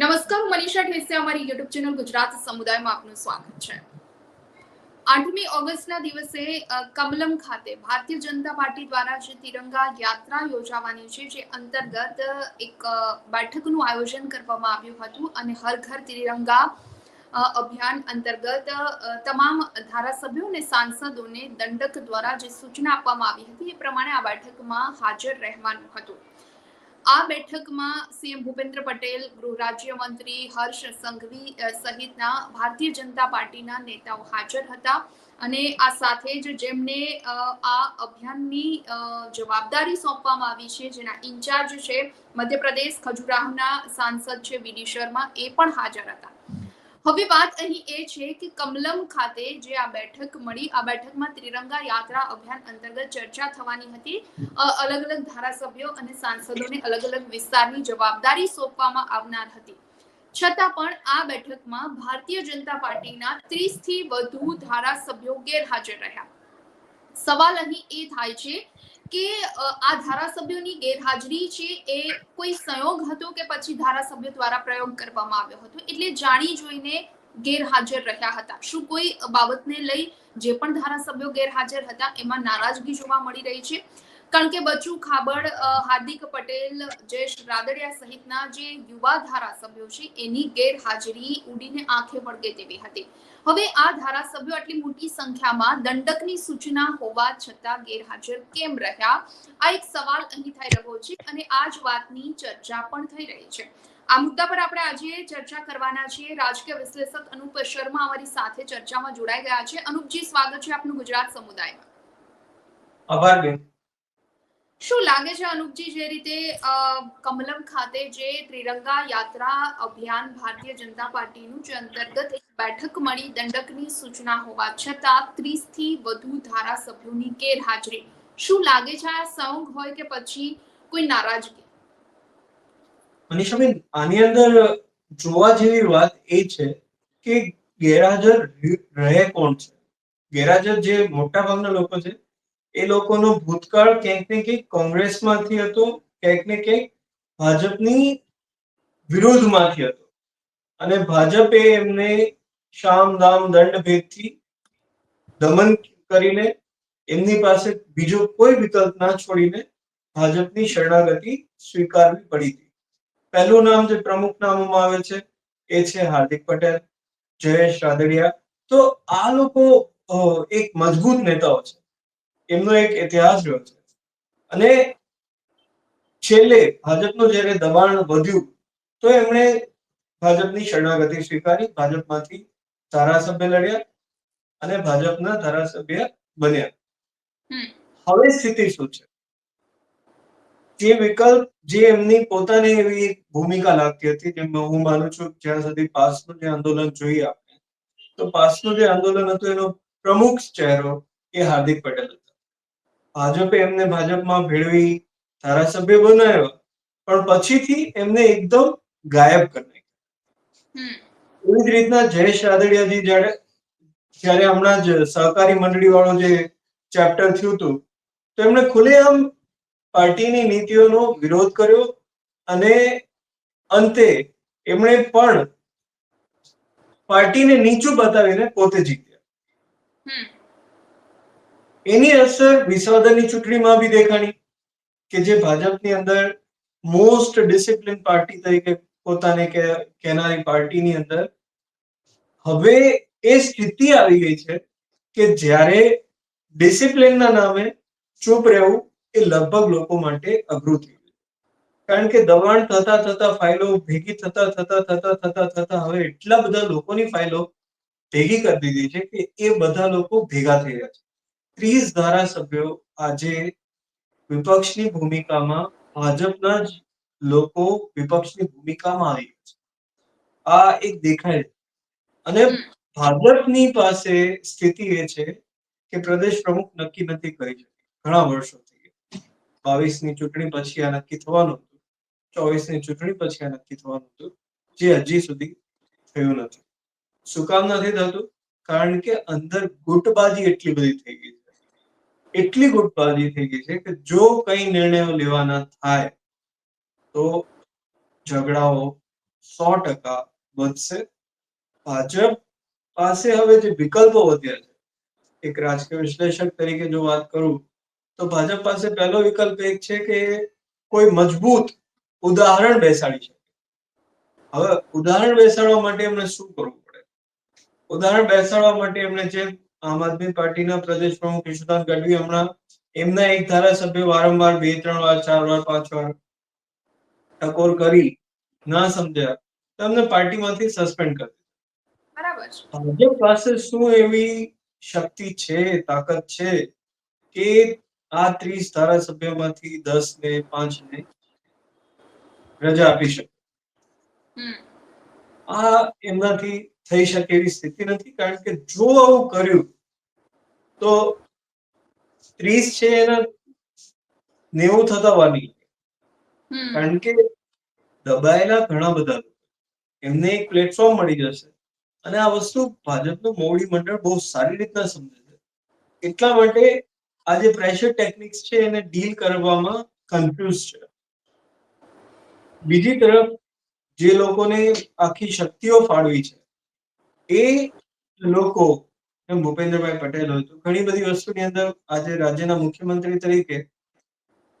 નમસ્કાર મનીષા ઠેસે અમારી YouTube channel Gujarat સમુદાયમાં આપનું સ્વાગત છે. આઠમી ઓગસ્ટના દિવસે કમલમ ખાતે ભારતીય જનતા પાર્ટી દ્વારા જે તિરંગા યાત્રા યોજાવાની છે, જે અંતર્ગત એક બેઠકનું આયોજન કરવામાં આવ્યું હતું અને હર ઘર તિરંગા અભિયાન અંતર્ગત તમામ ધારાસભ્યો અને સાંસદોને દંડક દ્વારા જે સૂચના આપવામાં આવી હતી, એ પ્રમાણે આ બેઠકમાં હાજર રહેવાનું હતું. આ બેઠકમાં સીએમ ભૂપેન્દ્ર પટેલ, ગૃહ રાજ્યમંત્રી હર્ષ સંઘવી સહિતના ભારતીય જનતા પાર્ટીના નેતાઓ હાજર હતા. અને આ સાથે જ જેમને આ અભિયાનની જવાબદારી સોંપવામાં આવી છે, જેના ઇન્ચાર્જ છે મધ્યપ્રદેશ, ખજુરાહોના સાંસદ છે વીડી શર્મા, એ પણ હાજર હતા. હવે વાત અહીં એ છે કે કમલમ ખાતે જે આ બેઠક મળી, આ બેઠકમાં ત્રિરંગા યાત્રા અભિયાન અંતર્ગત ચર્ચા થવાની હતી. અલગ અલગ ધારાસભ્યો અને સાંસદોને અલગ અલગ વિસ્તારની જવાબદારી સોંપવામાં આવનાર હતી. છતાં પણ આ બેઠકમાં ભારતીય જનતા પાર્ટીના ત્રીસથી વધુ ધારાસભ્યો ગેરહાજર રહ્યા. સવાલ અહીં એ થાય છે કે આ ધારાસભ્યોની ગેરહાજરી છે એ કોઈ સંયોગ હતો કે પછી ધારાસભ્ય દ્વારા પ્રયોગ કરવામાં આવ્યો હતો? એટલે જાણી જોઈને ગેરહાજર રહ્યા હતા. શું કોઈ બાબતને લઈ જે પણ ધારાસભ્યો ગેરહાજર હતા એમાં નારાજગી જોવા મળી રહી છે? કારણ કે બચુ ખાબડ હાર્દિક પટેલ, જયેશ રાદડિયા સહિતના જે યુવા ધારાસભ્યો છે, એની ગેરહાજરી ઉડીને આંખે વળગે તેવી હતી. હવે આ ધારાસભ્યો આટલી મોટી સંખ્યામાં દંડકની સૂચના હોવા છતાં ગેરહાજર કેમ રહ્યા? આ એક સવાલ અહીં થઈ રહ્યો છે અને આ જ વાતની ચર્ચા પણ થઈ રહી છે. આ મુદ્દા પર આપણે આજે ચર્ચા કરવાના છીએ. રાજકીય વિશ્લેષક અનુપ શર્મા અમારી સાથે ચર્ચામાં જોડાઈ ગયા છે. અનુપજી, સ્વાગત છે આપનું ગુજરાત સમુદાયમાં. આભાર બેન. શું લાગે છે અનુપજી જે રીતે કમલમ ખાતે જે ત્રિરંગા યાત્રા અભિયાન ભારતીય જનતા પાર્ટીનું જે અંતર્ગત એક બેઠક મળી દંડકની સૂચના હોવા છતાં ત્રીસથી વધુ ધારાસભ્યોની ગેરહાજરી. શું લાગે છે આ સંગ હોય કે પછી કોઈ નારાજગી? મનીષાબેન, આની અંદર જોવા જેવી વાત એ છે કે ગેરહાજર રહે કોણ છે? ગેરહાજર જે મોટા ભાગના લોકો છે એ લોકોનો ભૂતકાળ ક્યાંક ને ક્યાંક કોંગ્રેસમાંથી હતો, ક્યાંક ને ક્યાંક ભાજપની વિરોધમાંથી હતો. અને ભાજપે એમને શામ, દામ, દંડ ભેદથી દમન કરીને એમની પાસે બીજો કોઈ વિકલ્પ ના છોડીને ભાજપની શરણાગતિ સ્વીકારવી પડી હતી. પહેલું નામ જે પ્રમુખ નામોમાં આવે છે, એ છે હાર્દિક પટેલ, જયેશ રાદડિયા. તો આ લોકો એક મજબૂત નેતાઓ છે. એમનો એક ઇતિહાસ રહ્યો છે. અને છેલ્લે ભાજપનું જ્યારે દબાણ વધ્યું તો એમણે ભાજપની શરણાગતિ સ્વીકારી ભાજપમાંથી ધારાસભ્ય લડ્યા અને ભાજપના ધારાસભ્ય બન્યા. હવે સ્થિતિ શું છે? જે વિકલ્પ જે એમની પોતાની એવી ભૂમિકા લાગતી હતી જેમ હું માનું છું જ્યાં સુધી પાસનું જે આંદોલન જોઈએ આપણે તો પાસનું જે આંદોલન હતું એનો પ્રમુખ ચહેરો એ હાર્દિક પટેલ હતા. ભાજપે એમને ભાજપમાં ભેળવી ધારાસભ્ય બનાવ્યો પણ પછીથી એમને એકદમ ગાયબ કરી નાખ્યા. એવી જ રીતના જયેશ રાદડિયાજી જ્યારે જ્યારે હમણાં જ સહકારી મંડળી વાળો જે ચેપ્ટર થયું હતું તો એમણે ખુલ્લેઆમ પાર્ટીની નીતિઓનો વિરોધ કર્યો અને અંતે એમણે પણ પાર્ટીને નીચું બતાવીને પોતે જીત્યા. એની અસર વિસાવદરની ચૂંટણીમાં બી દેખાણી કે જે ભાજપની અંદર મોસ્ટ ડિસિપ્લિન પાર્ટી તરીકે પોતાને કહેનારી પાર્ટીની અંદર હવે એ સ્થિતિ આવી ગઈ છે કે જ્યારે ડિસિપ્લિનના નામે ચૂપ રહેવું એ લગભગ લોકો માટે અઘરું થઈ ગયું. કારણ કે દબાણ થતા થતા ફાઇલો ભેગી થતા થતા થતા થતા થતા હવે એટલા બધા લોકોની ફાઇલો ભેગી કરી દીધી છે કે એ બધા લોકો ભેગા થઈ રહ્યા છે. ત્રીસ ધારાસભ્યો આજે વિપક્ષની ભૂમિકામાં ભાજપના જ લોકો વિપક્ષની ભૂમિકામાં આવી છે. આ એક દેખાય છે. અને ભાજપની પાસે સ્થિતિ એ છે કે પ્રદેશ પ્રમુખ નક્કી નથી કરી શકી. ઘણા વર્ષો થઈ ગયા. બાવીસની ચૂંટણી પછી આ નક્કી થવાનું હતું. ચોવીસની ચૂંટણી પછી આ નક્કી થવાનું હતું. જે હજી સુધી થયું નથી. શું કામ નથી થતું? કારણ કે અંદર ગુટબાજી એટલી બધી થઈ ગઈ છે. એટલી ગુટબાજી થઈ ગઈ છે કે જો કઈ નિર્ણયો લેવાના થાય, તો ઝઘડાઓ સો ટકા વધશે. ભાજપ પાસે હવે જે વિકલ્પો વધ્યા છે, એક રાજકીય વિશ્લેષક તરીકે જો વાત કરું, તો ભાજપ પાસે પહેલો વિકલ્પ એક છે કે કોઈ મજબૂત ઉદાહરણ બેસાડી શકે. હવે ઉદાહરણ બેસાડવા માટે એમને શું કરવું પડે? ઉદાહરણ બેસાડવા માટે એમને જે આમ આદમી પાર્ટીના પ્રદેશ પ્રમુખ કિશોરદાસ ગઢવી હમણાં એમના એક ધારાસભ્ય વારંવાર બે ત્રણ વાર ચાર વાર પાંચ વાર ટકોર કરી ના સમજ્યા. તો એમને પાર્ટીમાંથી સસ્પેન્ડ કરી બરાબર ભાજપ પાસે શું એવી શક્તિ છે તાકાત છે કે આ ત્રીસ ધારાસભ્યમાંથી દસ ને પાંચ ને રજા આપી શકે? આ એમનાથી થઈ શકે એવી સ્થિતિ નથી કારણ કે જો આવું કર્યું તો ત્રીસ છે એના નેવું થતા વાની. કારણ કે દબાયેલા ઘણા બધા લોકો. એમને એક પ્લેટફોર્મ મળી જશે. અને આ વસ્તુ ભાજપનું મોવડી મંડળ બહુ સારી રીતના સમજે છે. એટલા માટે આ જે પ્રેશર ટેકનિક્સ છે એને ડીલ કરવામાં કન્ફ્યુઝ છે. બીજી તરફ જે લોકોને આખી શક્તિઓ ફાળવી છે એ લોકો, એમ ભૂપેન્દ્રભાઈ પટેલ હોય તો, ઘણી બધી વસ્તુની અંદર આજે રાજ્યના મુખ્યમંત્રી તરીકે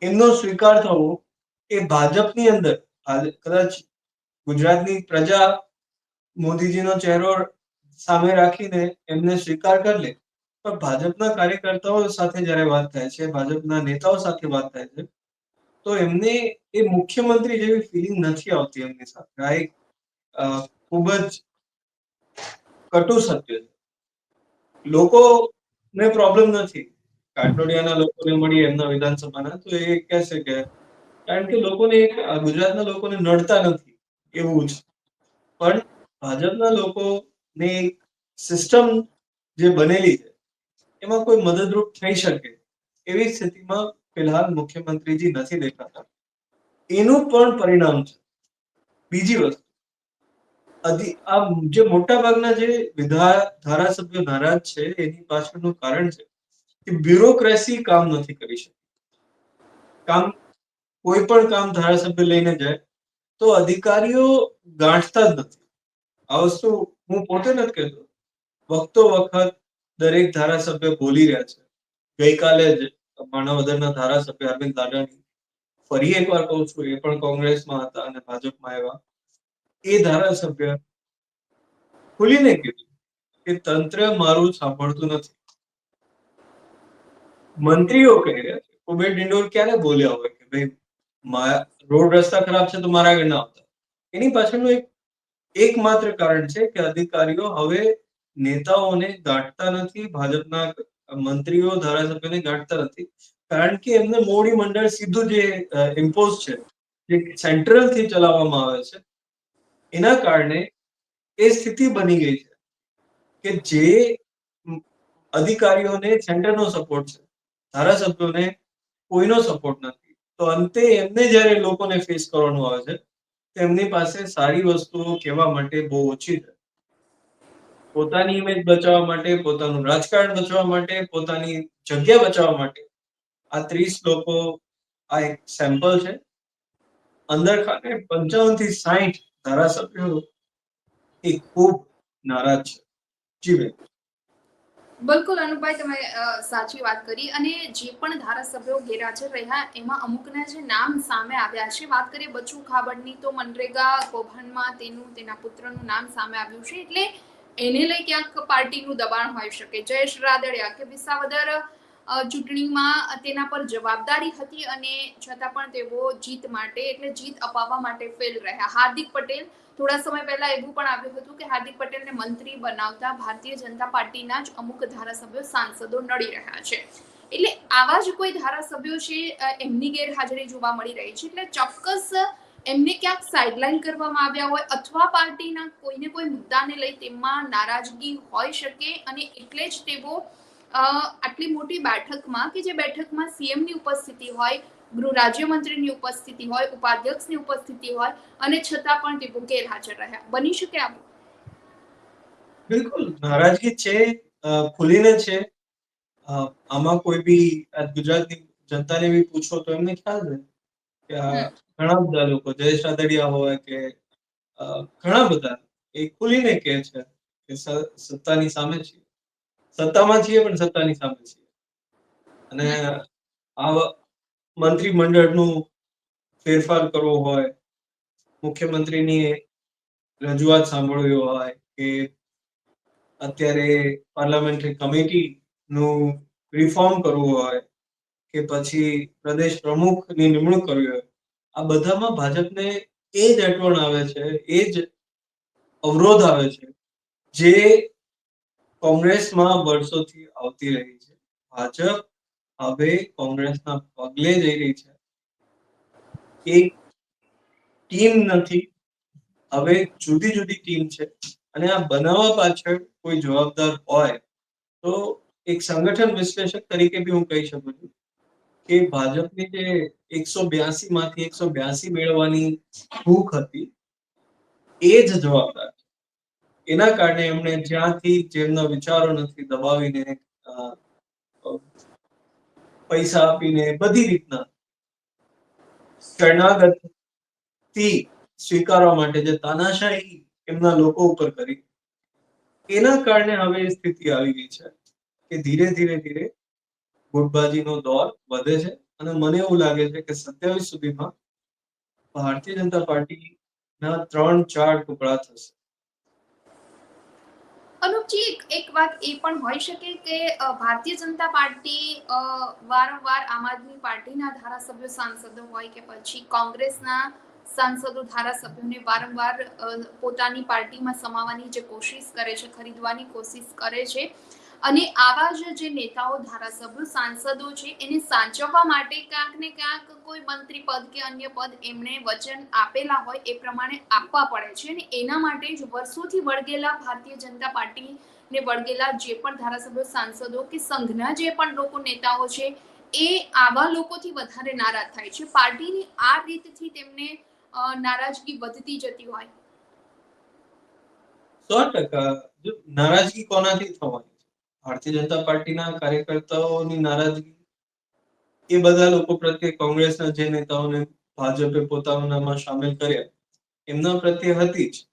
એમનો સ્વીકાર થવો એ ભાજપની અંદર કદાચ ગુજરાતની પ્રજા મોદીજીનો ચહેરો સામે રાખીને એમને સ્વીકાર કરી લે, પણ ભાજપના કાર્યકર્તાઓ સાથે જ્યારે વાત થાય છે, ભાજપના નેતાઓ સાથે વાત થાય છે, તો એમને એ મુખ્યમંત્રી જેવી ફિલિંગ નથી આવતી એમની સાથે. આ એક ખૂબ જ કટુ સત્ય છે. લોકોને પ્રોબ્લેમ નથી. કાટોડિયાના લોકોને મળી એમના વિધાનસભાના, તો એ કહેશે કે, કારણ કે લોકોને એક, ગુજરાતના લોકોને નડતા નથી, એવું છે પણ ભાજપના લોકોને એક સિસ્ટમ જે બનેલી છે, એમાં કોઈ મદદરૂપ થઈ શકે એવી સ્થિતિમાં ફિલહાલ મુખ્યમંત્રીજી નથી દેખાતા. એનું પણ પરિણામ છે. બીજી વસ્તુ આ જે મોટા ભાગના જે વિધા, ધારાસભ્યો નારાજ છે, એની પાછળનું કારણ છે કે બ્યુરોક્રેસી કામ નથી કરી શકતી કામ, કોઈ પણ કામ ધારાસભ્ય લઈને જાય, તો અધિકારીઓ ગાંઠતા જ નથી. આ વસ્તુ હું પોતે નથી કહેતો. વખતો વખત દરેક ધારાસભ્ય બોલી રહ્યા છે. ગઈકાલે જ માણાવદરના ધારાસભ્ય અરવિંદ લાડાણી ફરી એકવાર કહું છું, એ પણ કોંગ્રેસમાં હતા અને ભાજપમાં આવ્યા. એ ધારાસભ્ય ખુલીને કીધું કે તંત્ર મારું સાંભળતું નથી. મંત્રીઓ કહી કુબેર ડિંડોર ક્યારે બોલ્યા હોય કે ભાઈ રોડ રસ્તા ખરાબ છે તો મારા આગળ ના આવતા. એની પાછળનું એક, એકમાત્ર કારણ છે કે અધિકારીઓ હવે નેતાઓને ગાંઠતા નથી, ભાજપના મંત્રીઓ, ધારાસભ્યોને ગાંઠતા નથી. કારણ કે એમને મોડી મંડળ સીધું જે ઇમ્પોઝ છે, જે સેન્ટ્રલથી ચલાવવામાં આવે છે એના કારણે એ સ્થિતિ બની ગઈ છે કે જે અધિકારીઓને, સેન્ટરનો સપોર્ટ છે, ધારાસભ્યોને કોઈનો સપોર્ટ નથી. તો અંતે એમને જ્યારે લોકોને ફેસ કરવાનું આવે છે, તેમની પાસે સારી વસ્તુઓ કહેવા માટે બહુ ઓછી છે. પોતાની ઇમેજ બચાવવા માટે, પોતાનું રાજકારણ બચાવવા માટે, પોતાની જગ્યા બચાવવા માટે આ ત્રીસ લોકો આ એક સેમ્પલ છે. અંદર ખાતે પંચાવનથી સાહીઠ ધારાસભ્યો એ ખૂબ નારાજ છે. જી બિલકુલ અનુભાઈ તમે સાચી વાત કરી અને જે પણ ધારાસભ્યો ગેરહાજર રહ્યા એમાં અમુકના જે નામ સામે આવ્યા છે, વાત કરીએ બચુ ખાબડની, તો મનરેગા, કૌભાંડમાં તેનું, તેના પુત્રનું નામ સામે આવ્યું છે, એટલે એને લઈ ક્યાંક પાર્ટીનું દબાણ હોઈ શકે. જયેશ રાદડિયા કે વિસાવદર ચૂંટણીમાં તેના પર જવાબદારી હતી અને છતાં પણ તેઓ જીત માટે, એટલે જીત અપાવવા માટે ફેલ રહ્યા. હાર્દિક પટેલ, થોડા સમય પહેલા એવું પણ આવ્યું હતું કે હાર્દિક પટેલને મંત્રી બનાવતા ભારતીય જનતા પાર્ટીના જ અમુક ધારાસભ્યો સાંસદો નડી રહ્યા છે. એટલે આવા જ કોઈ ધારાસભ્યો છે એમની ગેરહાજરી જોવા મળી રહી છે. એટલે ચોક્કસ એમને ક્યાંક સાઇડલાઇન કરવામાં આવ્યા હોય અથવા પાર્ટીના કોઈને કોઈ મુદ્દાને લઈ તેમાં નારાજગી હોઈ શકે અને એટલે જ તેઓ આટલી મોટી બેઠકમાં કે જે બેઠકમાં સીએમની ઉપસ્થિતિ હોય ગૃહ રાજ્યમંત્રીની ઉપસ્થિતિ હોય ઉપાધ્યક્ષની ઉપસ્થિતિ હોય અને છતાં પણ તેઓ ગેરહાજર રહ્યા. બની શકે આવું? બિલકુલ. નારાજગી છે ખુલીને છે. આમાં કોઈ બી ગુજરાતની જનતાને બી પૂછો તો એમને ખ્યાલ છે કે ઘણા બધા લોકો જયેશ રાદડિયા હોય કે ઘણા બધા એ ખુલીને કહે છે કે સત્તાની સામે છીએ સત્તામાં છીએ પણ સત્તાની સામે છીએ. અને આ મંત્રીમંડળનું ફેરફાર કરવો હોય, મુખ્યમંત્રીની રજૂઆત સાંભળવી હોય કે અત્યારે પાર્લામેન્ટરી કમિટીનું રિફોર્મ કરવું હોય કે પછી પ્રદેશ પ્રમુખની નિમણૂક કરવી હોય, આ બધામાં ભાજપને એ જ અટવણ આવે છે, એ જ અવરોધ આવે છે, જે કોંગ્રેસમાં વર્ષોથી આવતી રહી છે. ભાજપ હવે કોંગ્રેસના પગલે જઈ રહી છે. એક ટીમ નથી. હવે જુદી જુદી ટીમ છે. અને આ બનાવવા પાછળ કોઈ જવાબદાર હોય તો એક સંગઠન વિશ્લેષક તરીકે બી હું કહી શકું છું કે ભાજપની જે એકસો બ્યાસી માંથી એકસો બ્યાસી મેળવવાની ભૂખ હતી, એ જ જવાબદાર એના કારણે એમણે જ્યાંથી જેમના વિચારો નથી દબાવીને પૈસા આપીને બધી રીતના શરણાગત સ્વીકારવા માટે જે તાનાશાહી એમના લોકો ઉપર કરી, એના કારણે હવે સ્થિતિ આવી ગઈ છે કે ધીરે ધીરે ધીરે ગુટબાજીનો દોર વધે છે અને મને એવું લાગે છે કે સત્યાવીસ સુધીમાં ભારતીય જનતા પાર્ટીના ત્રણ, ચાર ટુકડા થશે. અનુપજી, એક વાત એ પણ હોઈ શકે કે ભારતીય જનતા પાર્ટી વારંવાર આમ આદમી પાર્ટીના ધારાસભ્યો સાંસદો હોય કે પછી કોંગ્રેસના સાંસદો ધારાસભ્યોને વારંવાર પોતાની પાર્ટીમાં સમાવવાની જે કોશિશ કરે છે, ખરીદવાની કોશિશ કરે છે અને આવા જ જે નેતાઓ, ધારાસભ્યો, સાંસદો છે, એને સાચવવા માટે ક્યાંક ને ક્યાંક કોઈ મંત્રી પદ કે અન્ય પદ એમણે વચન આપેલા હોય એ પ્રમાણે આપવા પડે છે અને એના માટે જ વર્ષોથી વળગેલા ભારતીય જનતા પાર્ટીને વળગેલા જે પણ ધારાસભ્યો, સાંસદો કે સંઘના જે પણ લોકો નેતાઓ છે, એ આવા લોકોથી વધારે નારાજ થાય છે. પાર્ટીની આ રીતથી તેમને નારાજગી વધતી જતી હોય. સો ટકા. નારાજગી કોનાથી થવાની છે ભારતીય જનતા પાર્ટીના કાર્યકર્તાઓની નારાજગી એ બધા લોકો પ્રત્યે કોંગ્રેસના જે નેતાઓને ભાજપે પોતાનામાં સામેલ કર્યા, એમના પ્રત્યે હતી જ.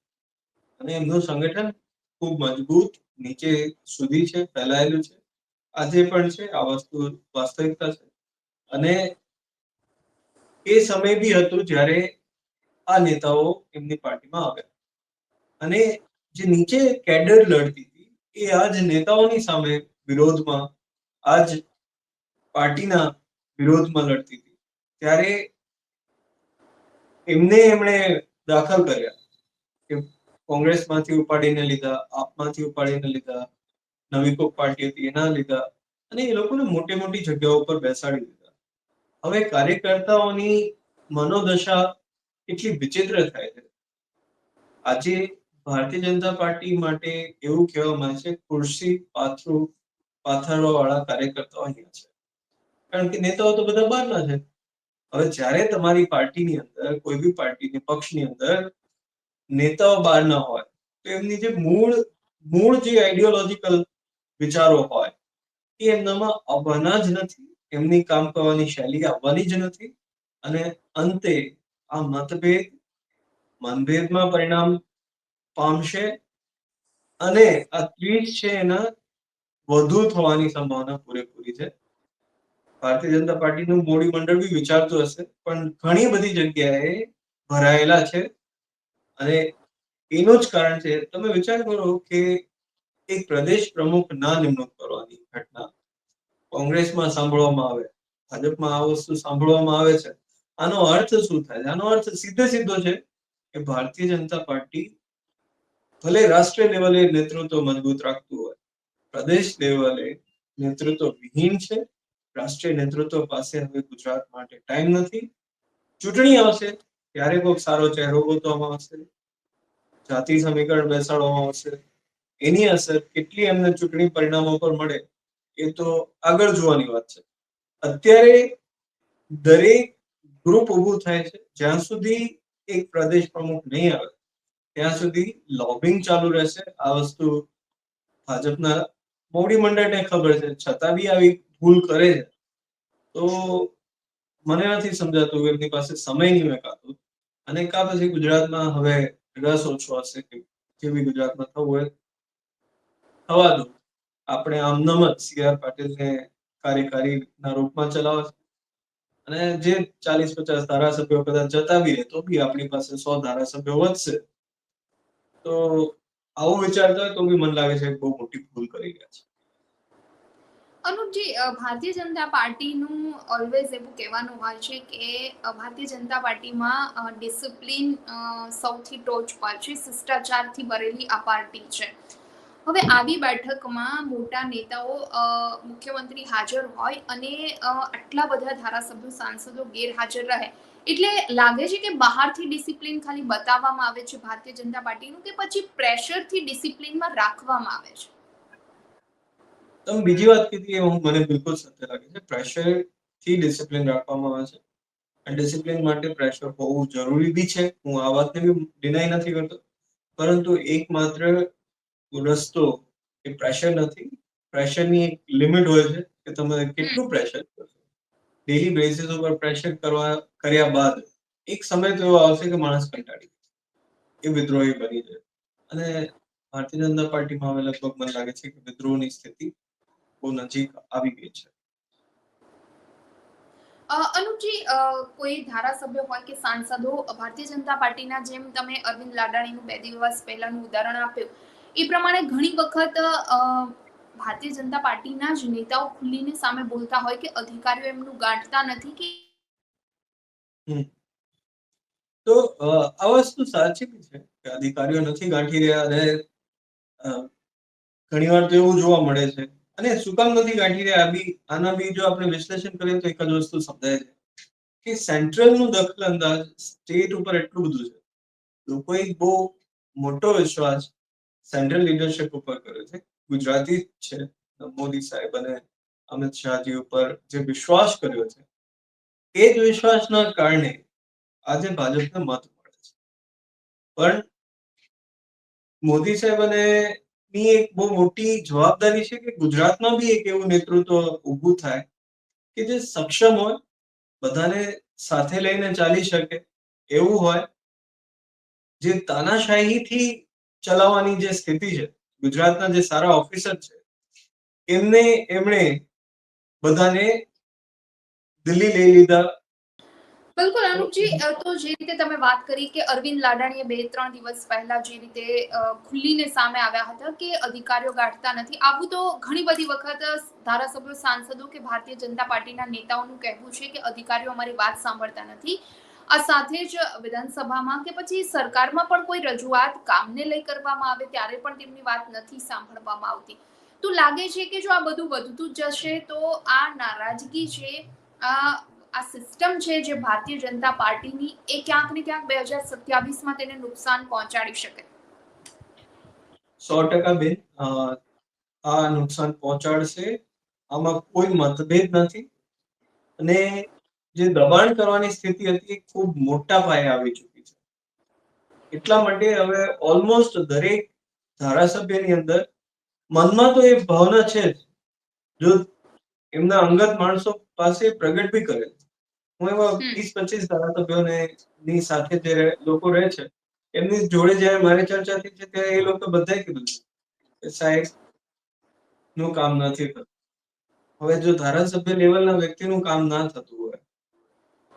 અને એમનું સંગઠન ખૂબ મજબૂત નીચે સુધી છે, ફેલાયેલું છે. આજે પણ છે, આ વસ્તુ વાસ્તવિકતા છે. અને એ સમય બી હતું જ્યારે આ નેતાઓ એમની પાર્ટીમાં આવ્યા. અને જે નીચે કેડર લડતી એ આ નેતાઓની સામે વિરોધમાં આ પાર્ટીના વિરોધમાં લડતી હતી. ત્યારે એમને એમણે દાખલ કર્યા કે કોંગ્રેસમાંથી ઉપાડીને લીધા, આપમાંથી ઉપાડીને લીધા, નવી કોક પાર્ટી હતી એના લીધા અને એ લોકોને મોટી મોટી જગ્યાઓ પર બેસાડી દીધા. હવે કાર્યકર્તાઓની મનોદશા એટલી વિચિત્ર થાય છે. આજે ભારતીય જનતા પાર્ટી માટે એવું કહેવામાં આવે છે, ખુરશી પાથરું પાથરવા વાળા કાર્યકર્તાઓ અહીંયા છે. કારણ કે નેતાઓ તો બધા બહારના છે. હવે જ્યારે તમારી પાર્ટીની અંદર, કોઈ બી પાર્ટીની પક્ષની અંદર નેતાઓ બહારના હોય, તો એમની જે મૂળ મૂળ જે આઈડિયોલોજીકલ વિચારો હોય, એ એમનામાં આવવાના જ નથી. એમની કામ કરવાની શૈલી આવવાની જ નથી. અને અંતે આ મતભેદ, મનભેદમાં પરિણામ પામશે અને આ ત્રીસ છે એના વધુ થવાની સંભાવના પૂરેપૂરી છે. ભારતીય જનતા પાર્ટીનું મોડી મંડળ બી વિચારતું હશે, પણ ઘણી બધી જગ્યાએ ભરાયેલા છે અને એનું જ કારણ છે, તમે વિચાર કરો કે એક પ્રદેશ પ્રમુખ ના નિમણૂક કરવાની ઘટના કોંગ્રેસમાં સાંભળવામાં આવે, ભાજપમાં આ વસ્તુ સાંભળવામાં આવે છે. આનો અર્થ શું થાય છે? આનો અર્થ સીધે સીધો છે કે ભારતીય જનતા પાર્ટી ભલે રાષ્ટ્રીય લેવલે નેતૃત્વ મજબૂત રાખતું હોય, પ્રદેશ લેવલે નેતૃત્વ વિહીન છે, રાષ્ટ્રીય નેતૃત્વ પાસે હવે ગુજરાત માટે ટાઈમ નથી. ચૂંટણી આવશે, ત્યારે કોઈક સારો ચહેરો ગોતવામાં આવશે, જાતિ સમીકરણ બેસાડવામાં આવશે. એની અસર કેટલી એમને ચૂંટણી પરિણામો પર મળે, એ તો આગળ જોવાની વાત છે. અત્યારે દરેક ગ્રુપ ઉભું થાય છે, જ્યાં સુધી એક પ્રદેશ પ્રમુખ નહીં આવે ત્યાં સુધી લોબિંગ ચાલુ રહેશે. આ વસ્તુ ભાજપના મોવડી મંડળને ખબર છે. છતાં બી આવી ભૂલ કરે છે. તો મને નથી સમજાતું કે એમની પાસે સમય નહીં કાં અને કા પછી ગુજરાતમાં હવે રસ ઓછો હશે કે જે બી ગુજરાતમાં થવું હોય. થવા દો. આપણે આમનામ જ સી આર પાટીલને કાર્યકારીના રૂપમાં ચલાવે છે. અને જે ચાલીસ પચાસ ધારાસભ્યો કદાચ જતા બી રહે, તો બી આપણી પાસે સો ધારાસભ્યો વધશે. તો આવું વિચારતા તો બી મને લાગે છે બહુ મોટી ભૂલ કરી રહ્યા છે. અનુપજી ભારતીય જનતા પાર્ટીનું ઓલવેઝ એવું કહેવાનું હોય છે કે ભારતીય જનતા પાર્ટીમાં ડિસિપ્લિન સૌથી ટોચ પર છે, શિષ્ટાચારથી ભરેલી આ પાર્ટી છે. હવે આવી બેઠકમાં મોટા નેતાઓ મુખ્યમંત્રી હાજર હોય અને આટલા બધા ધારાસભ્યો, સાંસદો ગેરહાજર રહે. એટલે લાગે છે કે બહારથી ડિસિપ્લિન ખાલી બતાવવામાં આવે છે ભારતીય જનતા પાર્ટીનું કે પછી પ્રેશરથી ડિસિપ્લિનમાં રાખવામાં આવે છે? તમે બીજી વાત કીધી એ હું મને બિલકુલ સત્ય લાગે છે. પ્રેશરથી ડિસિપ્લિન રાખવામાં આવે છે. અને ડિસિપ્લિન માટે પ્રેશર હોવું જરૂરી બી છે. હું આ વાતને બી ડિનાય નથી કરતો. પરંતુ એકમાત્ર રસ્તો એ પ્રેશર નથી. પ્રેશરની એક લિમિટ હોય છે કે તમે કેટલું પ્રેશર ડેલી બેસિસ ઉપર પ્રેશર કરવા, કર્યા બાદ એક સમય તો એવો આવશે કે માણસ કંટાળી. એ વિદ્રોહી બની જાય અને ભારતીય જનતા પાર્ટીમાં હવે લગભગ મને લાગે છે કે વિદ્રોહની સ્થિતિ બહુ નજીક આવી ગઈ છે અનુપજી કોઈ ધારાસભ્ય હોય કે સાંસદો, ભારતીય જનતા પાર્ટીના જેમ તમે અરવિંદ લાડાણીનું બે દિવસ પહેલાનું ઉદાહરણ આપ્યું, એ પ્રમાણે ઘણી વખત ભારતીય જનતા પાર્ટીના જ નેતાઓ ખુલ્લીને સામે બોલતા હોય કે અધિકારીઓ એમનું ગાંઠતા નથી કે તો આ વસ્તુ સાચી છે કે અધિકારીઓ નથી ગાંઠી રહ્યા અને ઘણીવાર તો એવું જોવા મળે છે. અને શું કામ નથી ગાંઠી રહ્યા? બી, આના બી જો આપણે વિશ્લેષણ કરીએ તો એક જ વસ્તુ સમજાય છે કે સેન્ટ્રલનું દખલ અંદાજ સ્ટેટ ઉપર એટલું બધું છે. લોકોએ બહુ મોટો વિશ્વાસ સેન્ટ્રલ લીડરશિપ ઉપર કર્યો છે. ગુજરાતી જ છે. મોદી સાહેબ અને અમિત શાહજી ઉપર જે વિશ્વાસ કર્યો છે, એ જ વિશ્વાસના કારણે આજે ભાજપને મત મળે છે. પણ મોદી સાહેબ અને ની એક બહુ મોટી જવાબદારી છે કે ગુજરાતમાં બી એક એવું નેતૃત્વ ઊભું થાય કે જે સક્ષમ હોય, બધાને સાથે લઈને ચાલી શકે, એવું હોય, જે તાનાશાહીથી ચલાવવાની જે સ્થિતિ છે ગુજરાતના જે સારા ઓફિસર છે, એમને એમણે બધાને દિલ્હી લઈ લીધા. બિલકુલ, અનુપજી તો જે રીતે તમે વાત કરી કે અરવિંદ લાડાણીએ બે ત્રણ દિવસ પહેલા જે રીતે ખુલ્લીને સામે આવ્યા હતા કે અધિકારીઓ ગાંઠતા નથી, આવું તો ઘણી બધી વખત ધારાસભ્યો, સાંસદો કે ભારતીય જનતા પાર્ટીના નેતાઓનું કહેવું છે કે અધિકારીઓ અમારી વાત સાંભળતા નથી. આ સાથે જ વિધાનસભામાં કે પછી સરકારમાં પણ કોઈ રજૂઆત કામને લઈ કરવામાં આવે ત્યારે પણ તેમની વાત નથી સાંભળવામાં આવતી. તો લાગે છે કે જો આ બધું વધતું જશે તો આ નારાજગી છે આ સિસ્ટમ છે જે ભારતીય જનતા પાર્ટીની એ ક્યાંક ને ક્યાંક બે હજાર સત્યાવીસમાં તેને નુકસાન પહોંચાડી શકે. સો ટકા બેન આ નુકસાન પહોંચાડશે. આમાં કોઈ મતભેદ નથી. અને જે દબાણ કરવાની સ્થિતિ હતી એ ખૂબ મોટા પાયે આવી ચૂકી છે. એટલા માટે હવે ઓલમોસ્ટ દરેક ધારાસભ્યની અંદર મનમાં તો એ ભાવના છે જ. જો એમના અંગત માણસો પાસે પ્રગટ બી કરે. હું એવા. વીસ પચીસ ધારાસભ્યોને ની સાથે જે લોકો રહે છે એમની જોડે જ્યારે મારી ચર્ચા થઈ છે ત્યારે એ લોકો બધાએ કીધું છે કે સાહેબનું કામ નથી થતું હવે જો ધારાસભ્ય લેવલના વ્યક્તિનું કામ ના થતું હોય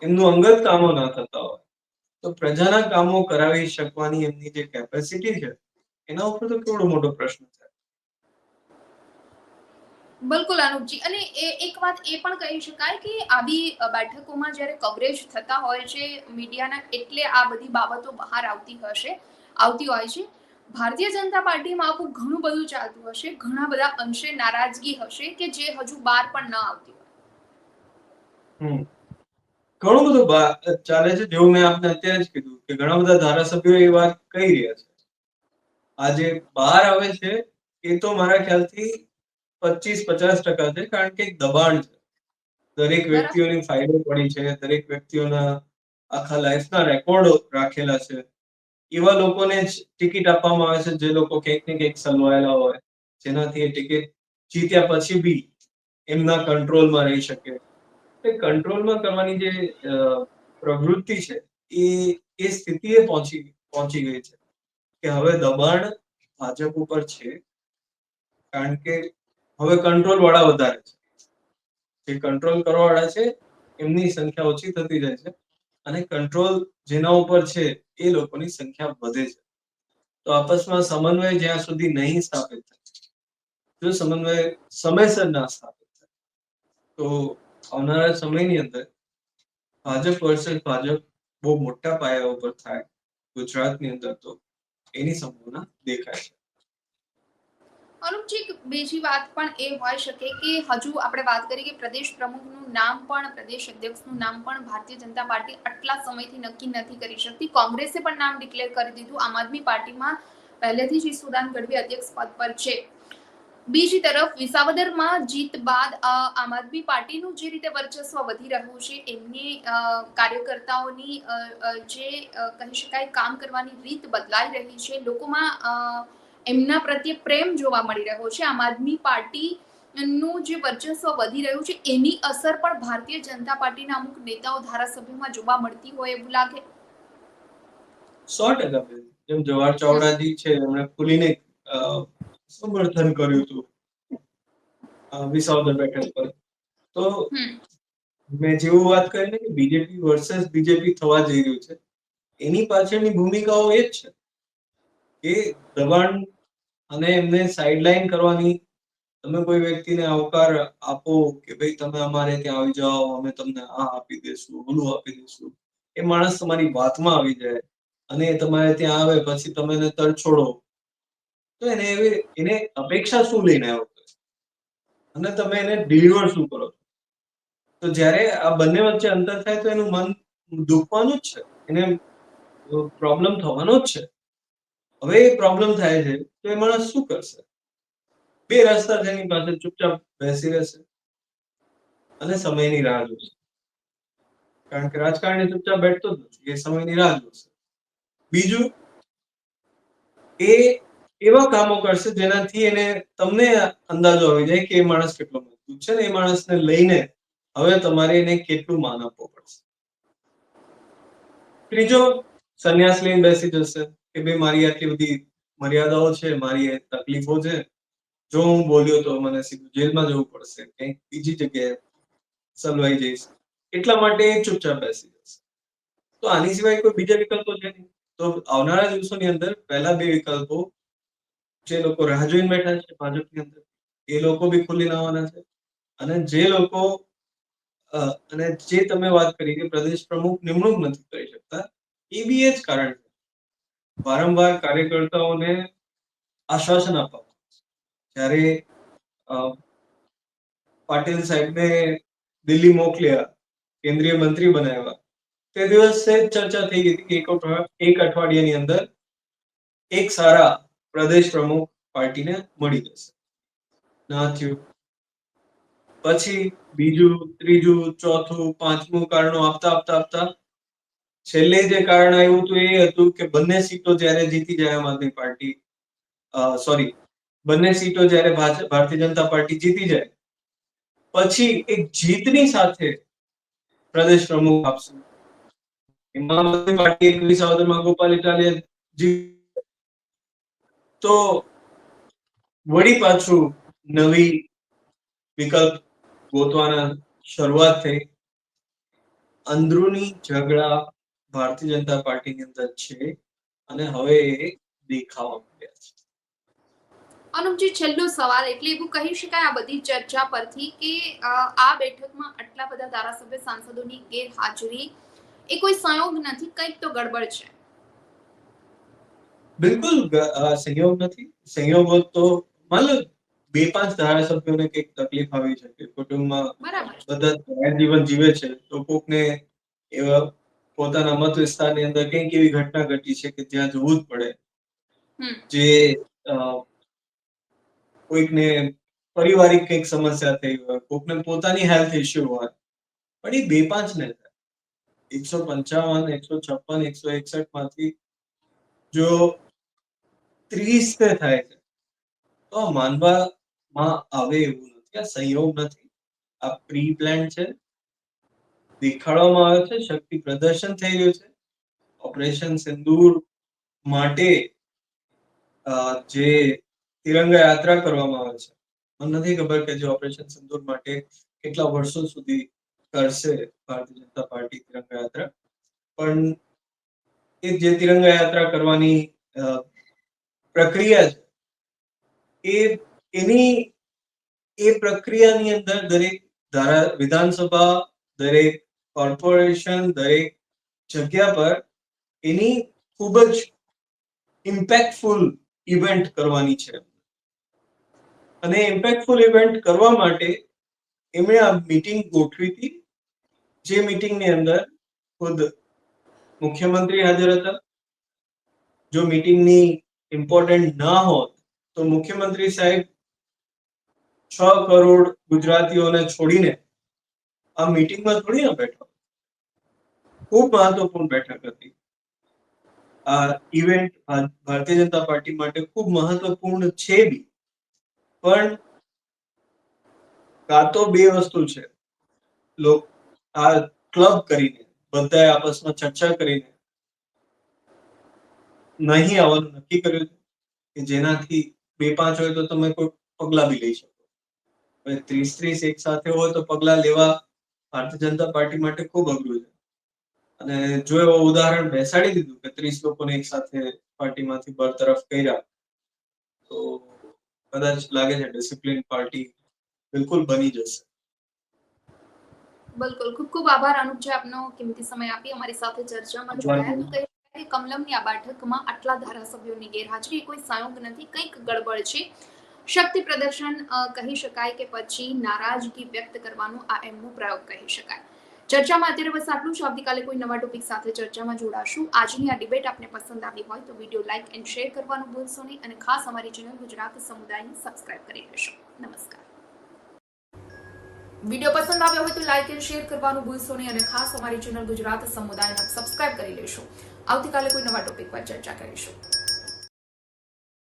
એમનું અંગત કામો ના થતા હોય. તો પ્રજાના કામો કરાવી શકવાની એમની જે કેપેસિટી છે એના ઉપર તો કેવડો મોટો પ્રશ્ન છે. બિલકુલ અનુપજી. અને એ એક વાત એ પણ કહી શકાય કે આવી બેઠકોમાં જ્યારે કવરેજ થતા હોય છે મીડિયાના એટલે આ બધી બાબતો બહાર આવતી હશે આવતી હોય છે. ભારતીય જનતા પાર્ટીમાં આવું ઘણું બધું ચાલતું હશે ઘણા બધા અંશે નારાજગી હશે કે જે હજુ બહાર પણ ન આવતી હોય. હમ. ઘણું બધું ચાલે છે જેવું મેં આપને અત્યારે જ કીધું કે ઘણા બધા ધારાસભ્યો એ વાત કહી રહ્યા છે. આજે બહાર આવે છે એ તો મારા ખ્યાલથી પચીસ પચાસ ટકા છે કારણ કે દબાણ છે. દરેક વ્યક્તિઓની ફાઇલો પડી છે દરેક વ્યક્તિઓના આખા લાઈફના રેકોર્ડો રાખેલા છે. એવા લોકોને જ ટિકિટ આપવામાં આવે છે જે લોકો કંઈક ને કંઈક સંડવાયેલા હોય જેનાથી એ ટિકિટ જીત્યા પછી બી એમના કંટ્રોલમાં રહી શકે. કંટ્રોલમાં કરવાની જે પ્રવૃત્તિ છે, એ એ સ્થિતિએ પહોંચી પહોંચી ગઈ છે. કે હવે દબાણ ભાજપ ઉપર છે, કારણ કે હવે કંટ્રોલ વાળા વધારે છે. જે કંટ્રોલ કરવા વાળા છે, એમની સંખ્યા ઓછી થતી જાય છે અને કંટ્રોલ જેના ઉપર છે, એ લોકોની સંખ્યા વધે છે. તો આપસમાં સમન્વય જ્યાં સુધી નહીં સ્થાપિત થાય, જો સમન્વય સમયસર ના સ્થાપિત થાય, તો આવનારા સમયની અંદર ભાજપ વર્સેસ ભાજપ બહુ મોટા પાયા ઉપર થાય ગુજરાતની અંદર તો એની સંભાવના દેખાય છે. અનુપજી બીજી વાત પણ એ હોઈ શકે કે હજુ આપણે વાત કરી કે પ્રદેશ પ્રમુખનું નામ પણ, પ્રદેશ અધ્યક્ષનું નામ પણ ભારતીય જનતા પાર્ટી આટલા સમયથી નક્કી નથી કરી શકતી. કોંગ્રેસે પણ નામ ડિક્લેર કરી દીધું. આમ આદમી પાર્ટીમાં પહેલેથી જ ઈસુદાન ગઢવી અધ્યક્ષ પદ પર છે. બીજી તરફ વિસાવદરમાં જીત બાદ આમ આદમી પાર્ટીનું જે રીતે વર્ચસ્વ વધી રહ્યું છે, એમની કાર્યકર્તાઓની જે કહી શકાય, કામ કરવાની રીત બદલાઈ રહી છે. લોકોમાં એમના પ્રત્યે પ્રેમ જોવા મળી રહ્યો છે. આમ આદમી પાર્ટી નું જે વર્ચસ્વ વધી રહ્યું છે, એની અસર પણ ભારતીય જનતા પાર્ટીના અમુક નેતાઓ ધારાસભ્યોમાં જોવા મળતી હોય એવું લાગે. સો ટકા. જેમ જવાહર ચાવડાજી છે, એમણે ખુલીને સમર્થન કર્યું હતું. વિસાવદર બેઠક પર. તો મેં જેવું વાત કરી ને કે બીજેપી વર્સેસ બીજેપી થવા જઈ રહ્યું છે. એની પાછળની ભૂમિકાઓ એ જ છે કે દબાણ અને એમને સાઇડલાઇન કરવાની તમે કોઈ વ્યક્તિને આવકાર આપો કે ભાઈ તમે અમારે ત્યાં આવી જાઓ અમે તમને આ આપી દેશું ઓલું આપી દેશું એ માણસ તમારી વાતમાં આવી જાય અને તમારે ત્યાં આવે પછી તમે એને તરછોડો. તો એને એવી એને અપેક્ષા શું લઈને આવ્યો અને તમે એને ડિલિવર શું કરો છો? તો જ્યારે આ બંને વચ્ચે અંતર થાય તો એનું મન દુખવાનું જ છે. એને પ્રોબ્લેમ થવાનો જ છે. હવે એ પ્રોબ્લેમ થાય છે તો એ માણસ શું કરશે? બે રસ્તા છે એની પાસે, ચૂપચાપ બેસી રહેશે અને સમયની રાહ જોશે. કારણ કે રાજકારણી ચૂપચાપ બેઠતો જ નથી, એ સમયની રાહ જોશે. બીજું, એ એવા કામો કરશે જેનાથી એને તમને અંદાજો આવી જાય કે એ માણસ કેટલો મજબૂત છે ને એ માણસને લઈને હવે તમારે એને કેટલું માન આપવું પડશે. ત્રીજો, સંન્યાસ લઈને બેસી જશે કે ભાઈ, મારી આટલી બધી મર્યાદાઓ છે, મારી તકલીફો છે. જો હું બોલ્યો તો મને સીધું જેલમાં જવું પડશે કંઈક બીજી જગ્યાએ સલવાઈ જઈશ. એટલા માટે ચૂપચાપ બેસી જશે. તો આની સિવાય કોઈ બીજા વિકલ્પો છે નહીં? તો આવનારા દિવસોની અંદર પહેલા બે વિકલ્પો જે લોકો રાહ જોઈને બેઠા છે ભાજપની અંદર, એ લોકો બી ખુલીને આવવાના છે. અને જે લોકો અને જે તમે વાત કરી કે પ્રદેશ પ્રમુખ નિમણૂક નથી કરી શકતા, એ બી એ જ કારણ છે. વારંવાર કાર્યકર્તાઓને આશ્વાસન આપવા જ્યારે પાટીલ સાહેબને દિલ્હી મોકલ્યા, કેન્દ્રીય મંત્રી બનાવ્યા, તે દિવસે ચર્ચા થઈ ગઈ હતી કે એક અઠવાડિયાની અંદર એક સારા પ્રદેશ પ્રમુખ પાર્ટીને મળી જશે. ના થયું. પછી બીજું, ત્રીજું, ચોથું, પાંચમું કારણો આપતા આપતા આપતા છેલ્લે જે કારણ આવ્યું હતું એ હતું કે બંને સીટો જ્યારે જીતી જાય આમ આદમી પાર્ટી સોરી બંને સીટો જ્યારે ભારતીય જનતા પાર્ટી જીતી જાય, પછી એક જીતની સાથે પ્રદેશ પ્રમુખ આપશે. એમાં પાર્ટી એકવીસ સાવરમાં ગોપાલ ઇટાલિયા તો વળી પાછું નવી વિકલ્પ ગોતવાના શરૂઆત થઈ. અંદરૂની ઝઘડા ભારતીય જનતા પાર્ટીની અંદર છે અને હવે એ દેખાવા માંડ્યા છે. અનુપજી, છેલ્લો સવાલ, એટલે એવું કહી શકાય આ બધી ચર્ચા પરથી કે આ બેઠકમાં આટલા બધા ધારાસભ્ય, સાંસદોની ગેરહાજરી એ કોઈ સંયોગ નથી, કંઈક તો ગડબડ છે. બિલકુલ સંયોગ નથી. સંયોગો તો માન બે પાંચ ધારાસભ્યોને કંઈક તકલીફ આવી શકે કુટુંબમાં બધા જીવન જીવે છે તો કોકને એવા પોતાના મત વિસ્તારની અંદર કંઈક એવી ઘટના ઘટી છે કે ત્યાં જવું જ પડે. જે કોઈકને પારિવારિક કંઈક સમસ્યા થઈ હોય કોકને પોતાની હેલ્થ ઇશ્યુ હોય પણ એ બે પાંચ ને થાય. એકસો પંચાવન એકસો છપ્પન એકસો એકસઠમાંથી જો ત્રીસ ને થાય છે. તો માનવામાં આવે એવું નથી. આ સંયોગ નથી. આ પ્રી પ્લાન છે. દેખાડવામાં આવે છે. શક્તિ પ્રદર્શન થઈ રહ્યું છે. ઓપરેશન સિંદૂર માટે જે તિરંગા યાત્રા કરવામાં આવે છે. મને નથી ખબર કે જે ઓપરેશન સિંદૂર માટે કેટલા વર્ષો સુધી કરશે ભારતીય જનતા પાર્ટી તિરંગા યાત્રા. પણ એ જે તિરંગા યાત્રા કરવાની પ્રક્રિયા છે એ, એની, એ પ્રક્રિયાની અંદર દરેક ધારા, વિધાનસભા, દરેક કોર્પોરેશન, દરેક જગ્યા પર એની ખૂબ જ ઇમ્પેક્ટફુલ ઇવેન્ટ કરવાની છે. અને ઇમ્પેક્ટફુલ ઇવેન્ટ કરવા માટે એમણે આ મીટિંગ ગોઠવી હતી, જે મીટિંગની અંદર ખુદ મુખ્યમંત્રી હાજર હતા. જો મીટિંગની ઇમ્પોર્ટન્ટ ન હોત, તો મુખ્યમંત્રી સાહેબ છ કરોડ ગુજરાતીઓને છોડીને આ મીટિંગમાં થોડી ના બેઠો ખૂબ મહત્વપૂર્ણ બેઠક હતી. આ ઇવેન્ટ ભારતીય જનતા પાર્ટી માટે ખૂબ મહત્વપૂર્ણ છે બી. પણ કાં તો બે વસ્તુ છે. લોક, આ ક્લબ કરીને, બધાએ આપસમાં ચર્ચા કરીને નહીં આવવાનું નક્કી કર્યું છે કે જેનાથી બે પાંચ હોય તો તમે કોઈ પગલા બી લઈ શકો. ત્રીસ ત્રીસ એક સાથે હોય તો પગલા લેવા ભારતીય જનતા પાર્ટી માટે ખૂબ અઘરું છે. અને જો એવો ઉદાહરણ બેસાડી દીધું કે ત્રીસ લોકોને એક સાથે પાર્ટીમાંથી બરતરફ કર્યા, તો કદાચ લાગે છે ડિસિપ્લિન પાર્ટી બિલકુલ બની જશે. બિલકુલ. ખૂબ ખૂબ આભાર અનુપજી આપનો. કિંમતી સમય આપી. અમારી સાથે ચર્ચામાં જોડાયા. કમલમની આ બેઠકમાં આટલા ધારાસભ્યોની ગેરહાજરી કોઈ સંયોગ નથી, કંઈક ગડબડ છે. શક્તિ પ્રદર્શન કહી શકાય કે પછી નારાજગી વ્યક્ત કરવાનો આ એમનો પ્રયોગ કહી શકાય. ચર્ચામાં અત્યારે બસ આટલું જ. આવતીકાલે કોઈ નવા ટોપિક સાથે ચર્ચામાં જોડાશું. આજની આ ડિબેટ આપને પસંદ આવી હોય તો વીડિયો લાઇક એન્ડ શેર કરવાનું ભૂલશો નહીં અને ખાસ અમારી ચેનલ ગુજરાત સમુદાયને સબસ્ક્રાઇબ કરી લેશો. નમસ્કાર. વીડિયો પસંદ આવ્યો હોય તો લાઇક એન્ડ શેર કરવાનું ભૂલશો નહીં અને ખાસ અમારી ચેનલ ગુજરાત સમુદાયને સબસ્ક્રાઇબ કરી લેશો. આવતીકાલે કોઈ નવા ટોપિક પર ચર્ચા કરીશું.